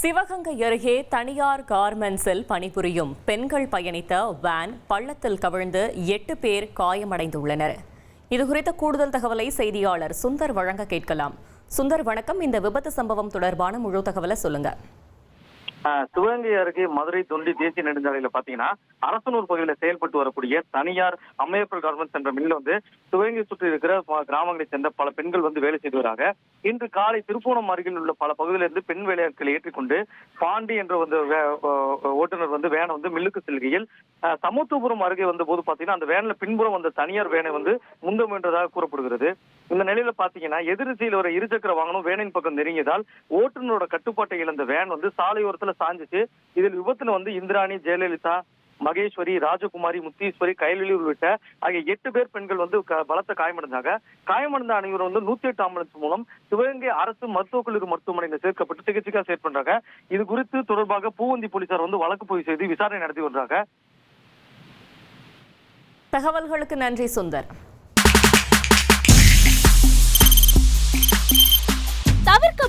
சிவகங்கை அருகே தனியார் கார்மெண்ட்ஸில் பணிபுரியும் பெண்கள் பயணித்த வேன் பள்ளத்தில் கவிழ்ந்து எட்டு பேர் காயமடைந்துள்ளனர். இதுகுறித்த கூடுதல் தகவலை செய்தியாளர் சுந்தர் வழங்க கேட்கலாம். சுந்தர் வணக்கம். இந்த விபத்து சம்பவம் தொடர்பான முழு தகவலை சொல்லுங்க. சிவகங்கை அருகே மதுரை தொண்டி தேசிய நெடுஞ்சாலையில பாத்தீங்கன்னா அரசனூர் பகுதியில் செயல்பட்டு வரக்கூடிய தனியார் அம்மையப்பல் கார்மெண்ட்ஸ் என்ற மில்ல வந்து சிவகங்கை சுற்றி இருக்கிற கிராமங்களைச் சேர்ந்த பல பெண்கள் வந்து வேலை செய்து வராங்க. இன்று காலை திருப்பூணம் அருகில் உள்ள பல பகுதியிலிருந்து பெண் வேலையாட்களை ஏற்றிக்கொண்டு பாண்டி என்ற வந்து வே- ஓ- ஓட்டுநர் வந்து வேனை வந்து மில்லுக்கு செல்கையில் சமத்துவபுரம் அருகே வந்த போது பாத்தீங்கன்னா அந்த வேன்ல பின்புறம் வந்த தனியார் வேனை வந்து முந்த முயன்றதாக கூறப்படுகிறது. இந்த நிலையில பாத்தீங்கன்னா எதிர்திசையில் ஒரு இருசக்கர வாகனம் வேனின் பக்கம் நெருங்கியதால் ஓட்டுநரோட கட்டுப்பாட்டை இழந்த வேன் வந்து சாலையோரத்துல சாஞ்சிச்சு. இதில் விபத்துல வந்து இந்திராணி ஜெயலலிதா மகேஸ்வரி ராஜகுமாரி முத்தீஸ்வரி கைலி உள்ளிட்ட ஆகிய எட்டு பேர் பெண்கள் வந்து பலத்த காயமடைந்தாங்க. காயமடைந்த அனைவரும் வந்து நூத்தி எட்டு ஆம்புலன்ஸ் மூலம் சிவகங்கை அரசு மருத்துவக் கல்லூரி மருத்துவமனையில் சேர்க்கப்பட்டு சிகிச்சைக்காக செயற்படுறாங்க இது குறித்து தொடர்பாக பூவந்தி போலீசார் வந்து வழக்கு பதிவு செய்து விசாரணை நடத்தி வர்றாங்க. தகவல்களுக்கு நன்றி சுந்தர்.